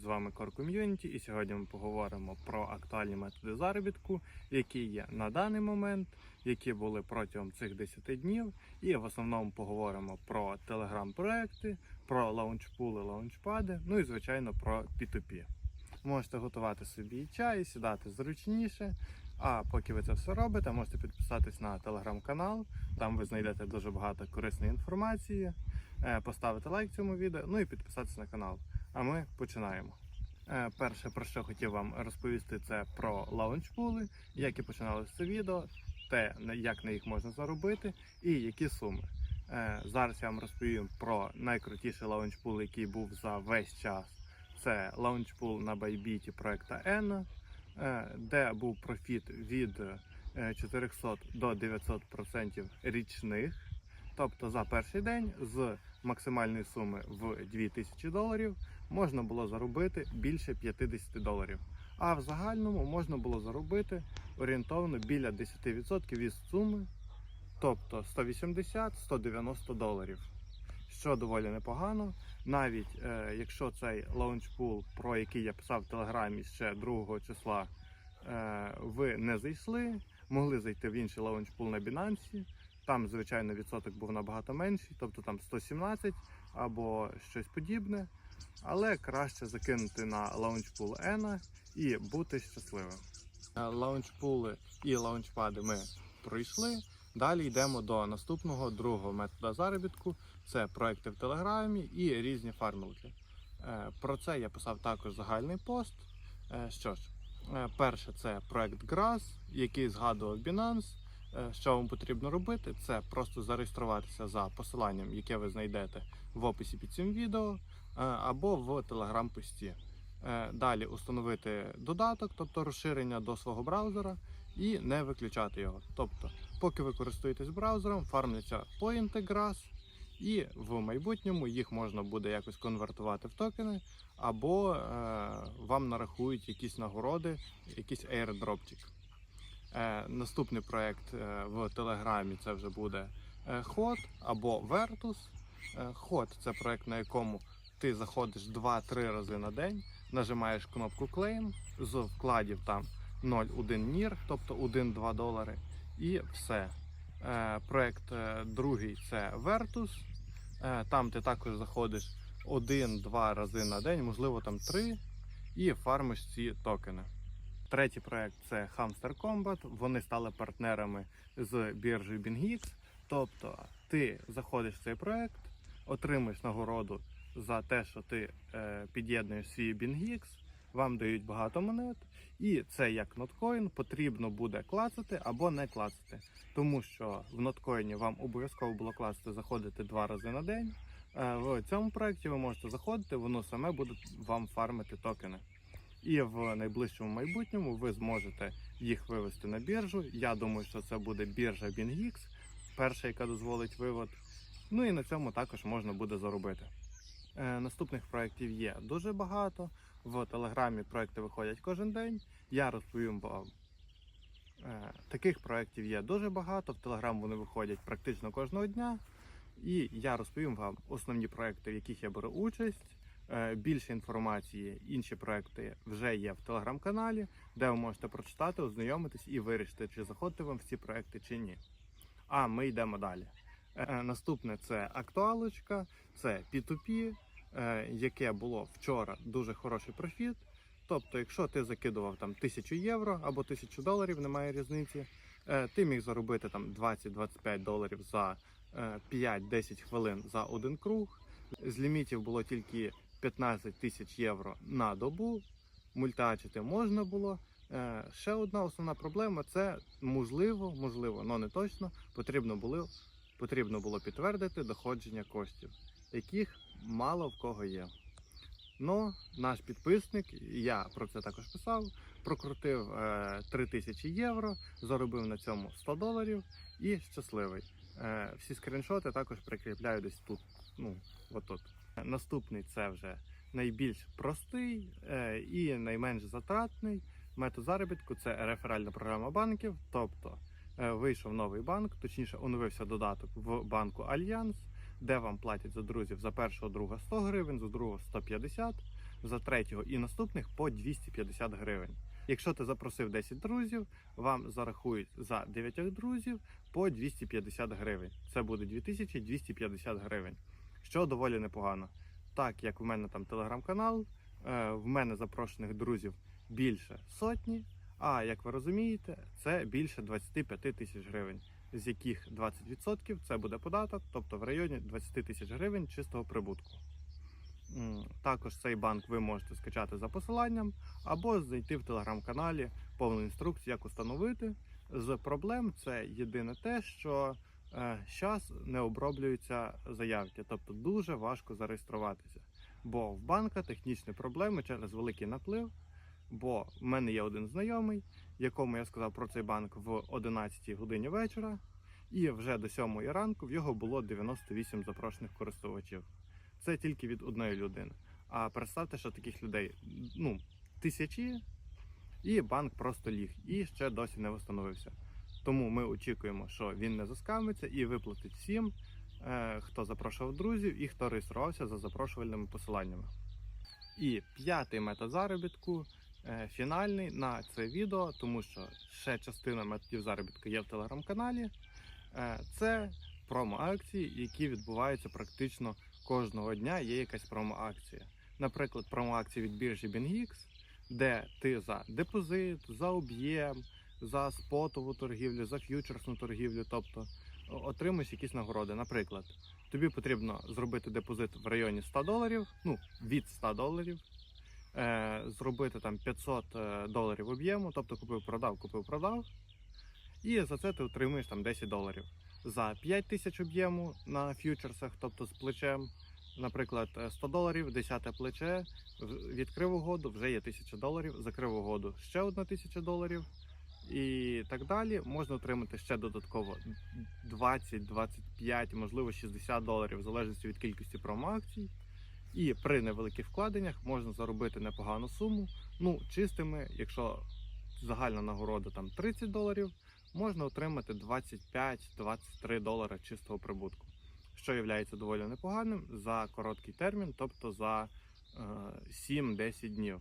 з вами Core Community і сьогодні ми поговоримо про актуальні методи заробітку, які є на даний момент, які були протягом цих 10 днів. І в основному поговоримо про телеграм-проекти, про лаунчпули, лаунчпади, ну і звичайно про P2P. Можете готувати собі чай, сідати зручніше. А поки ви це все робите, можете підписатись на телеграм-канал. Там ви знайдете дуже багато корисної інформації, е, поставити лайк цьому відео, ну і підписатись на канал. А ми починаємо. Е, Перше, про що хотів вам розповісти, це про лаунчпули, як і починалося це відео, те, як на їх можна заробити і які суми. Е, Зараз я вам розповім про найкрутіший лаунчпул, який був за весь час. Це лаунчпул на Bybit проекта Ена, е, де був профіт від е, 400 до 900% річних. Тобто за перший день з максимальної суми в 2000 доларів можна було заробити більше 50 доларів. А в загальному можна було заробити орієнтовно біля 10% від суми, тобто 180-190 доларів. Що доволі непогано. Навіть е, якщо цей лаунчпул, про який я писав в телеграмі ще 2 числа, е, ви не зайшли, могли зайти в інший лаунчпул на Binance. Там, звичайно, відсоток був набагато менший, тобто там 117 або щось подібне. Але краще закинути на лаунчпул Ена і бути щасливим. Е, Лаунчпули і лаунчпади ми пройшли. Далі йдемо до наступного другого методу заробітку. Це проекти в Телеграмі і різні фармилки. Е, Про це я писав також загальний пост. Е, Що ж, перше це проект Grass, який згадував Binance. Е, Що вам потрібно робити? Це просто зареєструватися за посиланням, яке ви знайдете в описі під цим відео, е, або в телеграм-пості. Е, Далі установити додаток, тобто розширення до свого браузера, і не виключати його. Тобто, поки ви користуєтесь браузером, фармляться поінти Grass, і в майбутньому їх можна буде якось конвертувати в токени, або е, вам нарахують якісь нагороди, якийсь airdropчик. Е, наступний проект е, в Телеграмі це вже буде е, Hot або. Е, Hot це проект, на якому ти заходиш 2-3 рази на день, нажимаєш кнопку Claim, з вкладів там 0,1 NIR, тобто 1-2 долари, і все. Проект другий це. Е, Там ти також заходиш 1-2 рази на день, можливо там 3, і фармиш ці токени. Третій проект це Hamster Combat. Вони стали партнерами з біржею BingX. Тобто ти заходиш в цей проект, отримуєш нагороду за те, що ти е, під'єднуєш свій BingX, вам дають багато монет, і це як ноткоін потрібно буде клацати або не клацати. Тому що в ноткоїні вам обов'язково було клацати заходити два рази на день. Е, в цьому проекті ви можете заходити, воно саме буде вам фармити токени. І в найближчому майбутньому ви зможете їх вивести на біржу. Я думаю, що це буде біржа BingX, перша, яка дозволить вивод. Ну і на цьому також можна буде заробити. Е, наступних проєктів є дуже багато. В Телеграмі проекти виходять кожен день. Я розповім вам. Е, таких проєктів є дуже багато. В Телеграм вони виходять практично кожного дня. І я розповім вам основні проекти, в яких я беру участь. Е, Більше інформації, інші проекти вже є в телеграм-каналі, де ви можете прочитати, ознайомитись і вирішити, чи заходити вам в ці проекти чи ні. А ми йдемо далі. Е, Наступне це актуалочка, це P2P, е, яке було вчора дуже хороший профіт. Тобто, якщо ти закидував там 1000 євро або 1000 доларів, немає різниці, ти міг заробити там 20-25 доларів за е, 5-10 хвилин за один круг. З лімітів було тільки 15 тисяч євро на добу. Мультачити можна було. Е, Ще одна основна проблема це можливо, можливо, але не точно. Потрібно було, потрібно було підтвердити доходження коштів, яких мало в кого є. Ну, наш підписник, я про це також писав, прокрутив е, 3 тисячі євро, заробив на цьому 100 доларів і щасливий. Е, всі скріншоти також прикріпляю десь тут. Ну, отут. Наступний це вже найбільш простий е, і найменш затратний метод заробітку це реферальна програма банків. Тобто е, вийшов новий банк, точніше оновився додаток в банку Альянс, де вам платять за друзів за першого друга 100 гривень, за другого 150. за третього і наступних по 250 гривень. Якщо ти запросив 10 друзів, вам зарахують за 9 друзів по 250 гривень. Це буде 2250 гривень, що доволі непогано. Так як в мене там телеграм-канал, е, в мене запрошених друзів більше сотні. А як ви розумієте, це більше 25 тисяч гривень, з яких 20% це буде податок, тобто в районі 20 тисяч гривень чистого прибутку. Також цей банк ви можете скачати за посиланням або знайти в телеграм-каналі повну інструкцію, як установити. З проблем це єдине те, що зараз не оброблюються заявки, тобто дуже важко зареєструватися. Бо в банка технічні проблеми через великий наплив. Бо в мене є один знайомий, якому я сказав про цей банк в 11 годині вечора, і вже до 7 ранку в його було 98 запрошених користувачів. Це тільки від одної людини. А представте, що таких людей ну, тисячі, і банк просто ліг і ще досі не встановився. Тому ми очікуємо, що він не заскамиться і виплатить всім, е, хто запрошував друзів і хто реєструвався за запрошувальними посиланнями. І п'ятий метод заробітку е, фінальний на це відео, тому що ще частина методів заробітку є в телеграм-каналі. Е, Це промо-акції, які відбуваються практично кожного дня. Є якась промо-акція. Наприклад, промо-акція від біржі BingX, де ти за депозит, за об'єм, за спотову торгівлю, за ф'ючерсну торгівлю, тобто отримуєш якісь нагороди. Наприклад, тобі потрібно зробити депозит в районі 100 доларів, ну від 100 доларів, е, зробити там 500 е, доларів об'єму, тобто купив, продав, купив, продав. І за це ти отримуєш там 10 доларів. За 5 тисяч об'єму на ф'ючерсах, тобто з плечем, наприклад, е, 100 доларів, 10 плече, відкрив угоду, вже є 1000 доларів, закрив угоду ще одна 1000 доларів. І так далі можна отримати ще додатково 20, 25, можливо 60 доларів, в залежності від кількості промоакцій. І при невеликих вкладеннях можна заробити непогану суму. Ну, чистими, якщо загальна нагорода там 30 доларів, можна отримати 25-23 долари чистого прибутку, що є доволі непоганим за короткий термін, тобто за е, 7-10 днів.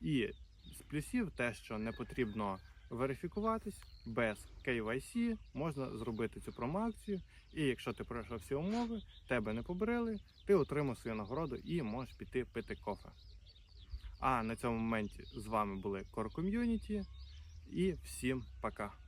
І з плюсів те, що не потрібно верифікуватись без KYC, можна зробити цю промоакцію. І якщо ти пройшов всі умови, тебе не побрили, ти отримав свою нагороду і можеш піти пити кофе. А на цьому моменті з вами були Core Community і всім пока.